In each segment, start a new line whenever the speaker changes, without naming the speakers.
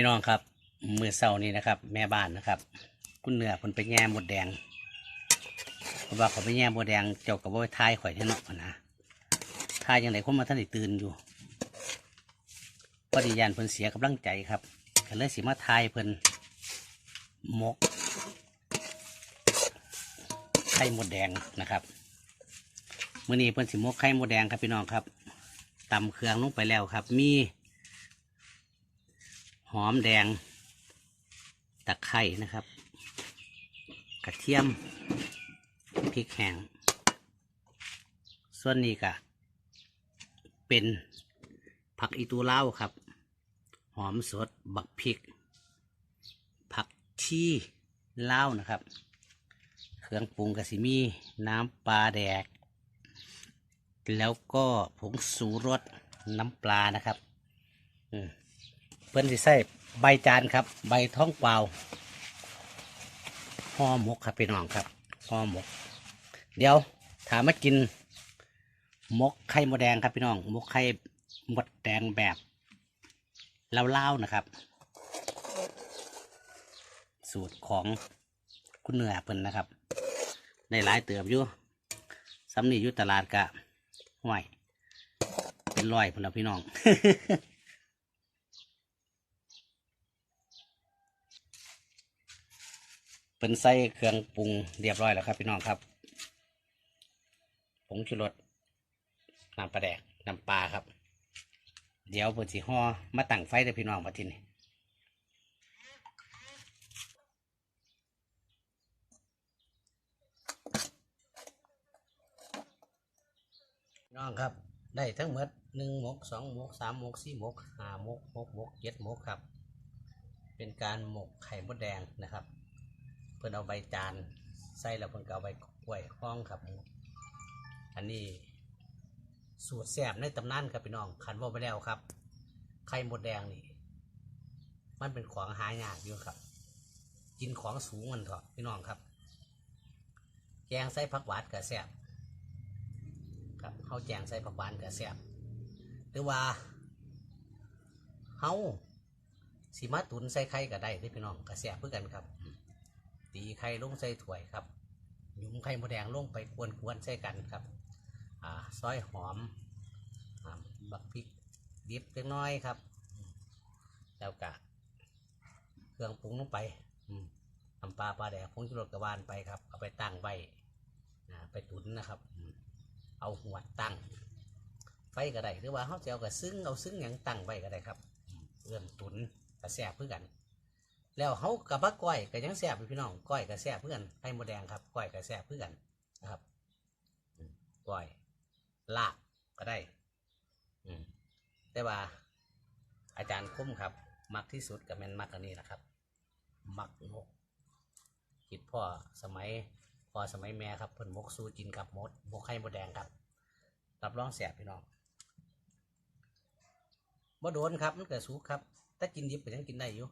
พี่น้องครับ มือเศร้านี้นะครับ แม่บ้านนะครับ คุณเหนือคนไปแง่หมดแดงเพราะว่าเขาไปแง่หมดแดงเจ้ากับว่าทายข่อยแน่นอนนะทายยังไงคนมาท่านตื่นอยู่พอดียานเพิ่นเสียกำลังใจครับก็เลยสิมาทายเพิ่นมกไข่หมดแดงนะครับมื่อนี้เพิ่นสิมกไข่หมดแดงครับพี่น้องครับตำเครื่องลงไปแล้วครับ มี หอมแดง ตะไคร่นะครับ กระเทียม พริกแห้ง ส่วนนี้ก็เป็นผักอีตูเล่าครับ หอมสด บักพริก ผักชีเล่านะครับ เครื่องปรุงกะสิมีน้ำปลาแดก แล้วก็ผงสูรสน้ำปลานะครับ อืม เพิ่นสิใส่ใบจานครับ ใบท้องเปล่าห่อหมกครับพี่น้องครับห่อหมก เดี๋ยวถามมากินหมกไข่มดแดงครับพี่น้องหมกไข่มดแดงแบบเล่าๆนะครับ สูตรของคุณเหนือเพิ่นนะครับได้หลายเติบอยู่สำนีอยู่ตลาดกะห่วยเป็นร้อยพุ่นล้วพี่น้อง เป็นไส้เครื่องปรุงเรียบร้อยแล้วครับ พี่น้องครับผงชูรสน้ำปลาแดกน้ำปลาครับ เดี๋ยวเปิดสีห่อมาตั้งไฟเลยพี่น้องมาทีนี้พี่น้องครับ ได้ทั้งหมดหนึ่งหมกสองหมกสามหมกสี่หมกห้าหมกหกหมกเจ็ดหมกครับ เป็นการหมกไข่มดแดงนะครับ เพิ่นเอาใบจานใส่แล้วเพิ่นก็เอาใบกล้วยห้องครับอันนี้สูตรแซ่บในตำนานครับพี่น้องขันว่าไปแล้วครับ ไข่มดแดงนี่ มันเป็นของหายากอยู่ครับ กินของสูงมันเถอะพี่น้องครับ แกงใส่ผักหวานก็แซ่บครับเฮาแจงใส่ผักหวานก็แซ่บหรือว่าเฮาสีมาตุนใส่ไข่ก็ได้เด้อพี่น้องก็แซ่บเพื่อกันครับ ตีไข่ลงใส่ถ้วยครับหยุมไข่มดแดงลงไปกวนๆใส่กันครับอ่าซอยหอมอ่าบักพริกดิบเล็กน้อยครับ แล้วก็เครื่องปรุงลงไปอืมน้ำปลาปลาแดกผงชูรสกระวานไปครับ เอาไปตั้งไว้อ่าไปตุ๋นนะครับ เอาหัวตั้ง ไฟก็ได้หรือว่าเขาจะเอากระซึ้งเอาซึ้งอย่างตั้งไว้ก็ได้ครับเรื่องตุ๋นกระแสบเพื่อกัน แล้วเขากับบักก้อยก็ยังแซ่บพี่น้องก้อยก็แซ่บเพื่อนไข่มดแดงครับก้อยก็แซ่บเพื่อนนะครับก้อยลาบก็ได้ อืมแต่ว่า อาจารย์คุ้มครับ มักที่สุดกับแมนมักอันนี้นะครับ มักนกคิดพ่อสมัยพ่อสมัยแม่ครับเพิ่นมกสู้จินกับมดมกไข่มดแดงครับ รับรองแซ่บพี่น้องบ่โดนครับมันเกิดสุกครับถ้ากินดิบก็ยังกินได้อยู่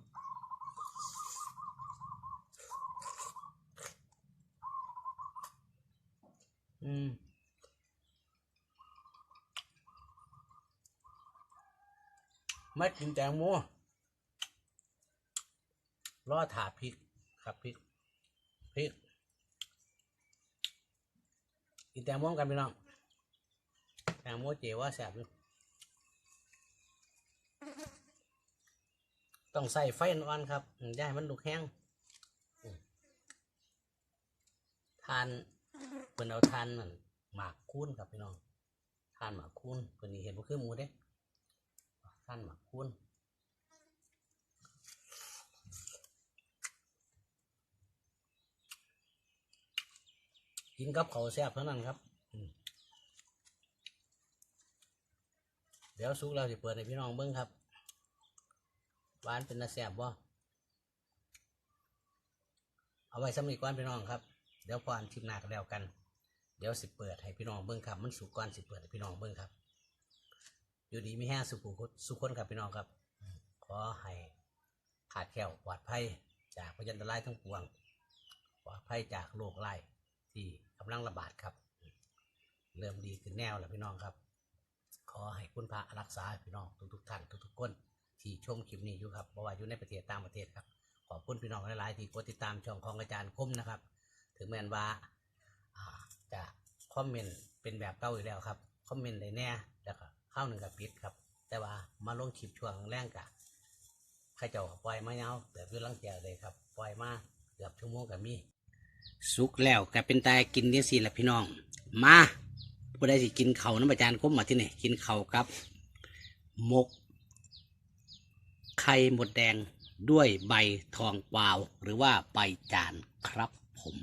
อืมไม่กินแตงโมรอถาพริก ครับพริก พริก กินแตงโมกันไปน้อง แตงโมเจว่าแสบอยู่ต้องใส่ไฟอ่อนครับอย่าให้มันลุกแห้งทาน เพิ่นเอาทานนั่นหมากคูนครับพี่น้องทานหมากคูนเพิ่นนี่เห็นบ่คือหมูเด้ทานหมากคูนกินกับข้าวแซ่บเท่านั้นครับ เดี๋ยวสุกเราจะเปิดให้พี่น้องเบิ้งครับหวานเป็นตาแซ่บบ่เอาไว้สำนีก่อนพี่น้องครับ เดี๋ยวพออันชิมหน้ากันแล้วกัน เดี๋ยวสิเปิดให้พี่น้องเบิ้งครับ มันสุกก่อนสิเปิดให้พี่น้องเบิ้งครับ อยู่ดีไมีแห้งสุขุสุขคนครับพี่น้องครับ ขอให้ขาดแคลวปลอดภัยจากพยันตรายทั้งปวง ปลอดภัยจากโรคไร้ที่กำลังระบาดครับ เริ่มดีขึ้นแนวแล้วพี่น้องครับ ขอให้คุณพระรักษาพี่น้องทุกๆท่านทุกๆคนที่ชมคลิปนี้อยู่ครับเพราะว่าอยู่ในประเทศต่างประเทศครับ ขอบคุณพี่น้องหลายๆที่กดติดตามช่องของอาจารย์คมนะครับ ถึงแม้นว่า คอมเมนต์เป็นแบบเก่าอยู่แล้วครับคอมเมนต์ได้แน่แล้วก็เข้าหนึ่งกับปิดครับ แต่ว่ามาลงคลิปช่วงแรกกะข้าเจ้าปล่อยมาเงาเติบอยู่หลังเจียเลยครับปล่อยมาเกือบชั่วโมงกับมีสุกแล้วก็เป็นตายกินยังสี่ละพี่น้อง มาผู้ใดสิกินเขาน้ำอาจารย์คมมาที่นี่กินเขาครับหมก ไข่หมดแดงด้วยใบทองกวาว หรือว่าใบจานครับผม